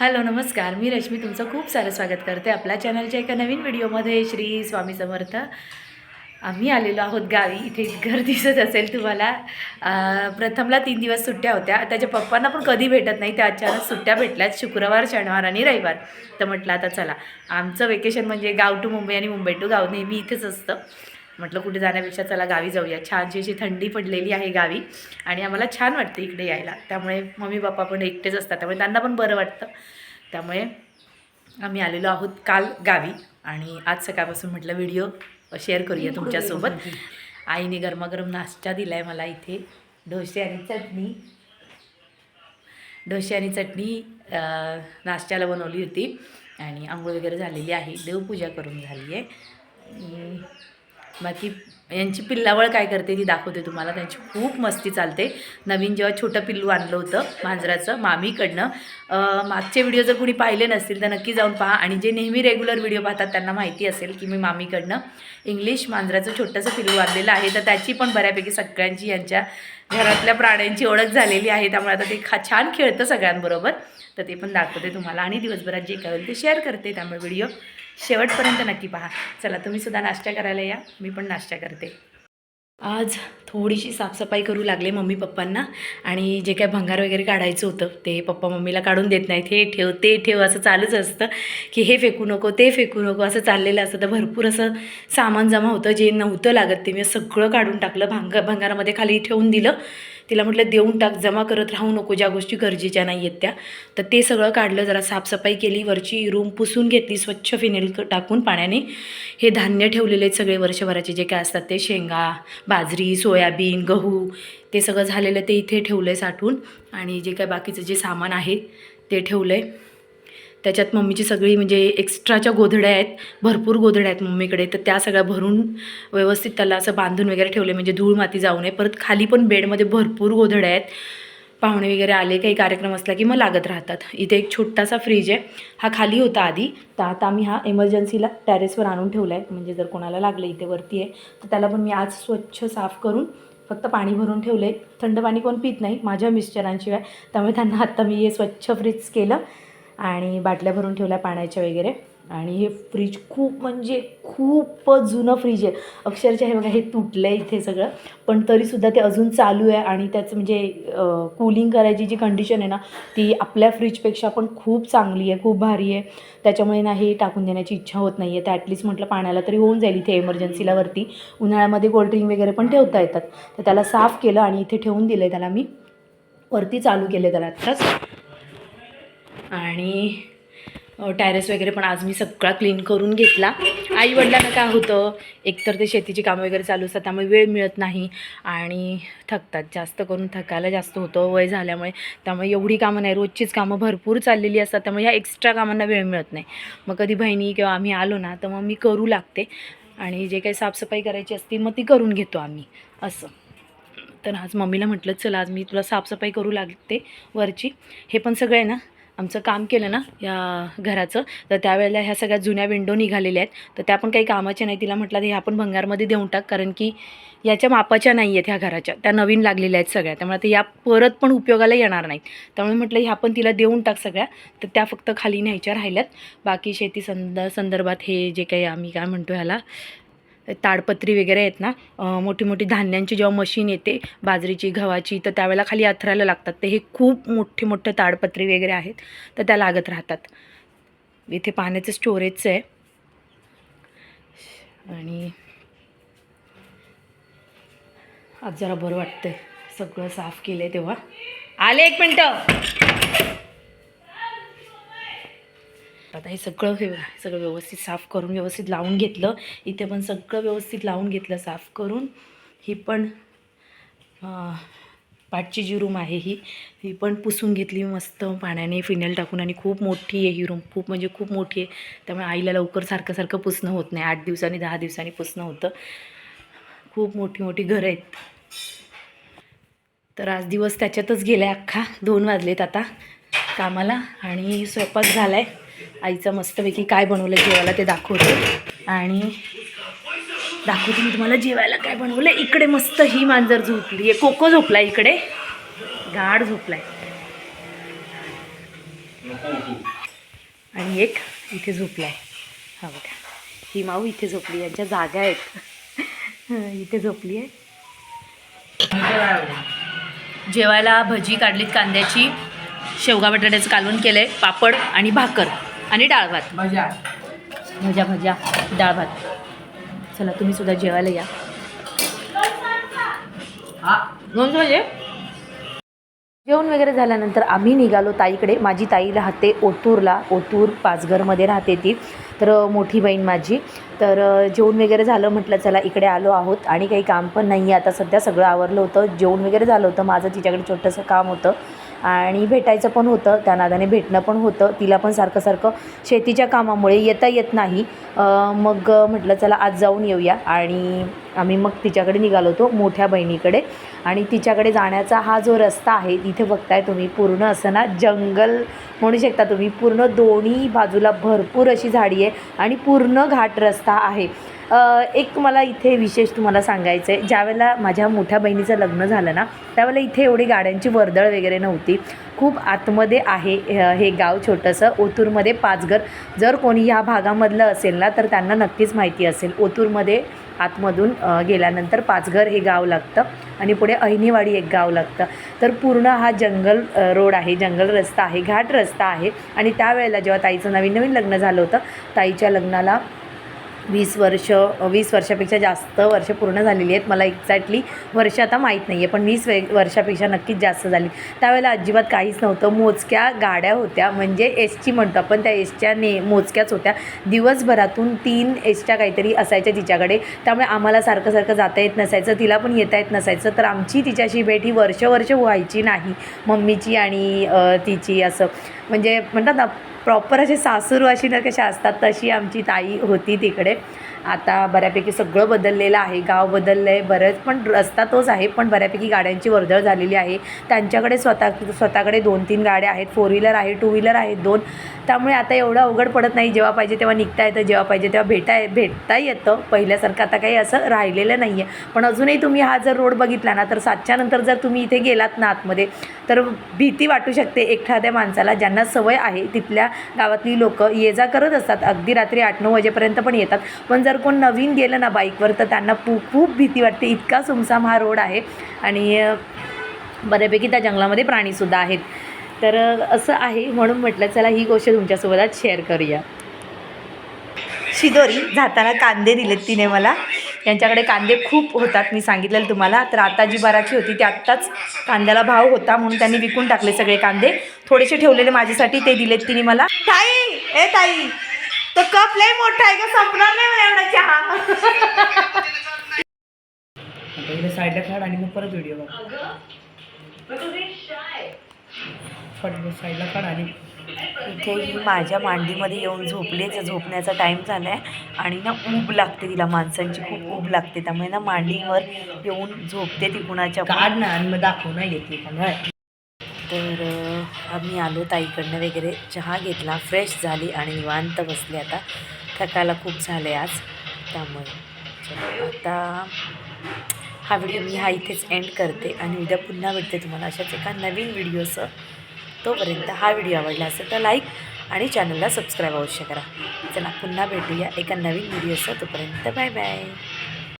Hello नमस्कार. मी रश्मी तुमचं खूप सारं स्वागत करते आपल्या चॅनलच्या एका नवीन व्हिडिओमध्ये. श्री स्वामी समर्थ. आम्ही आलेलो आहोत गावी. इथे घर दिसत असेल तुम्हाला. प्रथमला तीन दिवस सुट्ट्या होत्या. त्याच्या पप्पांना पण कधी भेटत नाही. त्या अचानक सुट्ट्या भेटल्यात. शुक्रवार शनिवार आणि रविवार. तर म्हटलं आता चला. आमचं वेकेशन म्हणजे गाव टू मुंबई आणि मुंबई टू गाव नेहमी इथेच असतं. म्हटलं कुठे जाण्यापेक्षा चला गावी जाऊया. छानशी अशी थंडी पडलेली आहे गावी आणि आम्हाला छान वाटतं इकडे यायला. त्यामुळे मम्मी पप्पा पण एकटेच असतात. त्यामुळे त्यांना पण बरं वाटतं. त्यामुळे आम्ही आलेलो आहोत काल गावी आणि आज सकाळपासून म्हटलं व्हिडिओ शेअर करूया तुमच्यासोबत. आईने गरमागरम नाश्ता दिला आहे मला इथे. डोसे आणि चटणी. डोसे आणि चटणी नाश्त्याला बनवली होती आणि आंघोळ वगैरे झालेली आहे. देवपूजा करून झाली आहे बाकी यांची पिल्लावळ काय करते ती दाखवते तुम्हाला. त्यांची खूप मस्ती चालते. नवीन जेव्हा छोटं पिल्लू आणलं होतं मांजराचं मामीकडनं मागचे व्हिडिओ जर कुणी पाहिले नसतील तर नक्की जाऊन पहा. आणि जे नेहमी रेग्युलर व्हिडिओ पाहतात त्यांना माहिती असेल की मी मामीकडनं इंग्लिश मांजराचं छोटंसं पिल्लू आणलेलं आहे. तर त्याची पण बऱ्यापैकी सगळ्यांची यांच्या घरातल्या प्राण्यांची ओळख झालेली आहे. त्यामुळे आता ते खा छान खेळतं सगळ्यांबरोबर. तर ते पण दाखवते तुम्हाला. आणि दिवसभरात जे काय होईल ते शेअर करते त्यामुळे व्हिडिओ. शेवटपर्यंत नक्की पहा. चला तुम्ही सुद्धा नाश्ता करायला या. मी पण नाश्ता करते. आज थोडीशी साफसफाई करू लागले मम्मी पप्पांना आणि जे काय भंगार वगैरे काढायचं होतं ते पप्पा मम्मीला काढून देत नाहीत. हे ठेव ते ठेव असं चालूच असतं की हे फेकू नको ते फेकू नको असं चाललेलं असतं. तर भरपूर असं सामान जमा होतं जे नव्हतं लागत ते मी सगळं काढून टाकलं भांग भंगारामध्ये खाली ठेवून दिलं. तिला म्हटलं देऊन टाक जमा करत राहू नको ज्या गोष्टी गरजेच्या नाही आहेत त्या. तर ते सगळं काढलं जरा साफसफाई केली वरची रूम पुसून घेतली स्वच्छ फिनेल टाकून पाण्याने. हे धान्य ठेवलेले आहेत सगळे वर्षभराचे जे काय असतात ते शेंगा बाजरी सोयाबीन गहू ते सगळं झालेलं ते इथे ठेवलं आहे साठवून. आणि जे काय बाकीचं जे सामान आहे ते ठेवलं आहे त्याच्यात मम्मीची सगळी म्हणजे एक्स्ट्राच्या गोधड्या आहेत भरपूर गोधड्या आहेत मम्मीकडे. तर त्या सगळ्या भरून व्यवस्थित त्याला असं बांधून वगैरे ठेवले म्हणजे धूळ माती जाऊ नये. परत खाली पण बेडमध्ये भरपूर गोधड्या आहेत. पाहुणे वगैरे आले काही कार्यक्रम असला की मग लागत राहतात. इथे एक छोटासा फ्रीज आहे. हा खाली होता आधी. तर आता आम्ही हा इमर्जन्सीला टॅरेसवर आणून ठेवला आहे म्हणजे जर कोणाला लागलं इथे वरती आहे. तर त्याला पण मी आज स्वच्छ साफ करून फक्त पाणी भरून ठेवलं आहे थंड पाणी कोण पित नाही माझ्या मिस्टरांशिवाय त्यामुळे त्यांना आत्ता मी हे स्वच्छ फ्रीज केलं. आणि बाटल्या भरून ठेवल्या पाण्याच्या वगैरे. आणि हे फ्रीज खूप म्हणजे खूप जुनं फ्रीज आहे. अक्षरशः हे बघा हे तुटलं आहे इथे सगळं. पण तरीसुद्धा ते अजून चालू आहे आणि त्याचं म्हणजे कूलिंग करायची जी कंडिशन आहे ना ती आपल्या फ्रीजपेक्षा पण खूप चांगली आहे खूप भारी आहे. त्याच्यामुळे ना हे टाकून देण्याची इच्छा होत नाही आहे तर ॲटलिस्ट म्हटलं पाण्याला तरी होऊन जाईल इथे इमर्जन्सीला वरती. उन्हाळ्यामध्ये कोल्ड्रिंक वगैरे पण ठेवता येतात. तर त्याला साफ केलं आणि इथे ठेवून दिलं आहे त्याला मी. वरती चालू केलं त्याला आत्ताच. आणि टॅरेस वगैरे पण आज मी सगळा क्लीन करून घेतला. आई वडिलांना काय होतं एकतर ते शेतीची कामं वगैरे चालू असतात त्यामुळे वेळ मिळत नाही आणि थकतात. जास्त करून थकायला जास्त होतं वय झाल्यामुळे. त्यामुळे एवढी कामं नाही रोजचीच कामं भरपूर चाललेली असतात त्यामुळे ह्या एक्स्ट्रा कामांना वेळ मिळत नाही. मग कधी बहिणी किंवा आम्ही आलो ना तर मग मी करू लागते आणि जे काही साफसफाई करायची असते मग ती करून घेतो आम्ही. असं. तर आज मम्मीला म्हटलं चला आज मी तुला साफसफाई करू लागते वरची. हे पण सगळं आहे ना? आमचं काम केलं ना या घराचं तर त्यावेळेला ह्या सगळ्या जुन्या विंडो निघालेल्या आहेत. तर त्या पण काही कामाच्या नाही तिला म्हटलं ह्या पण भंगारमध्ये देऊन टाक कारण की याच्या मापाच्या नाही आहेत ह्या घराच्या. त्या नवीन लागलेल्या आहेत सगळ्या. त्यामुळे आता या परत पण उपयोगाला येणार नाहीत. त्यामुळे म्हटलं ह्या पण तिला देऊन टाक सगळ्या. तर त्या फक्त खाली न्यायच्या राहिल्यात. बाकी शेती संद संदर्भात हे जे काही आम्ही काय म्हणतो ह्याला ताडपत्री वगैरे आहेत ना मोठी मोठी धान्यांची जेव्हा मशीन येते बाजरीची गव्हाची तर त्यावेळेला खाली अथरायला लागतात. तर हे खूप मोठे मोठे ताडपत्री वगैरे आहेत तर त्या लागत राहतात. इथे पाण्याचं स्टोरेजचं आहे. आणि आज जरा बरं वाटतंय. सगळं साफ केलं आहे तेव्हा. आले एक मिनटं! आता हे सगळं व्यव सगळं व्यवस्थित साफ करून व्यवस्थित लावून घेतलं. इथे पण सगळं व्यवस्थित लावून घेतलं साफ करून. ही पण पाठची जी रूम आहे ही ही पण पुसून घेतली मस्त पाण्याने. फिनेल टाकून आणि खूप मोठी आहे ही रूम. खूप म्हणजे खूप मोठी आहे. त्यामुळे आईला लवकर सारखं सारखं पुसणं होत नाही. आठ दिवसांनी दहा दिवसांनी पुसणं होतं. खूप मोठी मोठी घरं आहेत. तर आज दिवस त्याच्यातच गेला अख्खा. दोन वाजलेत आता कामाला आणि स्वयंपाक झाला आहे आईचं मस्तपैकी काय बनवलं जेवायला ते दाखवते. आणि दाखवते मी तुम्हाला जेवायला काय बनवलं इकडे मस्त ही मांजर झोपली. आहे कोको झोपला इकडे. गाढ झोपलाय. आणि एक इथे झोपला आहे हा बघा. ही माऊ इथे झोपली. यांच्या जागा आहेत. इथे झोपली आहे. जेवायला भजी काढलीत कांद्याची. शेवगा बटाट्याचं कालवण केलं आहे पापड आणि भाकर. आणि डाळ भात. मजा. भजा भजा डाळ भात. चला तुम्ही सुद्धा जेवायला या. हा. दोन म्हणजे? जेवण वगैरे झाल्यानंतर आम्ही निघालो ताईकडे. माझी ताई राहते ओतूरला. ओतूर पाचघरमध्ये राहते ती. तर मोठी बहीण माझी. तर जेवण वगैरे झालं म्हटलं चला इकडे आलो आहोत. आणि काही काम पण नाही आहे आता सध्या सगळं आवरलं होतं. जेवण वगैरे झालं होतं. माझं तिच्याकडे छोटंसं काम होतं. आणि भेटायचं पण होतं त्या नादाने भेटणं पण होतं. तिला पण सारखं सारखं शेतीच्या कामामुळे येता येत नाही. मग म्हटलं चला आज जाऊन येऊया. आणि आम्ही मग तिच्याकडे निघालो होतो मोठ्या बहिणीकडे. आणि तिच्याकडे जाण्याचा हा जो रस्ता आहे तिथे बघताय तुम्ही पूर्ण असं ना जंगल म्हणू शकता तुम्ही. पूर्ण दोन्ही बाजूला भरपूर अशी झाडी आहे आणि पूर्ण घाट रस्ता आहे. एक मला इथे विशेष तुम्हाला सांगायचं आहे ज्यावेळेला माझ्या मोठ्या बहिणीचं लग्न झालं ना त्यावेळेला इथे एवढी गाड्यांची वर्दळ वगैरे नव्हती. खूप आतमध्ये आहे हे गाव छोटंसं. ओतूरमध्ये पाचघर. जर कोणी ह्या भागामधलं असेल ना तर त्यांना नक्कीच माहिती असेल. ओतूरमध्ये आतमधून गेल्यानंतर पाचघर हे गाव लागतं आणि पुढे अहिनीवाडी एक गाव लागतं. तर पूर्ण हा जंगल रोड आहे जंगल रस्ता आहे घाट रस्ता आहे. आणि त्यावेळेला जेव्हा ताईचं नवीन नवीन लग्न झालं होतं ताईच्या लग्नाला वीस वर्ष वीस वर्षापेक्षा जास्त वर्ष पूर्ण झालेली आहेत. मला एक्झॅक्टली वर्ष आता माहीत नाही आहे पण वीस वे वर्षापेक्षा नक्कीच जास्त झाली. त्यावेळेला अजिबात काहीच नव्हतं. मोजक्या गाड्या होत्या म्हणजे एस टी म्हणतो आपण त्या एसच्या ने मोजक्याच होत्या. दिवसभरातून तीन एसच्या काहीतरी असायच्या तिच्याकडे. त्यामुळे आम्हाला सारखं सारखं जाता येत नसायचं तिला पण येता येत नसायचं. तर आमची तिच्याशी भेट ही वर्ष वर्ष व्हायची नाही. मम्मीची आणि तिची असं. म्हणजे म्हणतात ना प्रॉपर असे सासूरवाशी ना कशा असतात तशी आमची ताई होती तिकडे. आता बऱ्यापैकी सगळं बदललेलं आहे गाव बदललं आहे बरंच पण रस्ता तोच आहे पण बऱ्यापैकी गाड्यांची वर्दळ झालेली आहे. त्यांच्याकडे स्वतः स्वतःकडे दोन तीन गाड्या आहेत फोर व्हीलर आहे टू व्हीलर आहेत दोन. त्यामुळे आता एवढं अवघड पडत नाही जेव्हा पाहिजे तेव्हा निघता येतं जेव्हा पाहिजे तेव्हा भेटा भेटता येतं. पहिल्यासारखं आता काही असं राहिलेलं नाही आहे पण अजूनही तुम्ही हा जर रोड बघितला ना तर सातच्या नंतर जर तुम्ही इथे गेलात ना आतमध्ये तर भीती वाटू शकते एखाद्या माणसाला ज्यांना सवय आहे तिथल्या गावातली लोक ये जा करत असतात. अगदी रात्री आठ नऊ वाजेपर्यंत पण येतात. पण जर कोण नवीन गेलं ना बाईकवर तर त्यांना पू खूप भीती वाटते. इतका सुमसाम हा रोड आहे आणि बऱ्यापैकी त्या जंगलामध्ये प्राणीसुद्धा आहेत. तर असं आहे म्हणून म्हटलं चला ही गोष्ट तुमच्यासोबत आज शेअर करूया. शिदोरी जाताना कांदे दिलेत तिने मला. यांच्याकडे कांदे खूप होतात मी सांगितलेलं तुम्हाला. तर आता जी बराची होती ती आत्ताच कांद्याला भाव होता म्हणून त्यांनी विकून टाकले सगळे कांदे. थोडेसे ठेवलेले माझ्यासाठी ते दिलेत तिने मला. ताई! ए ताई! तो कप लय मोठा आहे का? संपणार नाही मला एवढा चहा. पहिले साईडला काढ आणि मग परत व्हिडिओ बघ. फट साईडला काढ आणि इथे ही माझ्या मांडीमध्ये येऊन झोपलेच झोपण्याचा टाईम झाला आहे आणि ना ऊब लागते तिला माणसांची. खूप ऊब लागते. त्यामुळे ना मांडीवर येऊन झोपते ती कुणाच्या. काढ ना आणि मग दाखव का. नाही तर आम्ही आलो ताईकडनं वगैरे. चहा घेतला फ्रेश झाली आणि निवांत बसले आता. थकायला खूप झाले आज. त्यामुळे आता हा व्हिडिओ मी हा इथेच एंड करते आणि उद्या पुन्हा भेटते तुम्हाला अशाच एका नवीन व्हिडिओचं. तोपर्यंत हा व्हिडिओ आवडला असेल तर लाईक आणि चॅनलला सबस्क्राईब अवश्य करा. चला पुन्हा भेटूया एका नवीन व्हिडिओचं. तोपर्यंत बाय बाय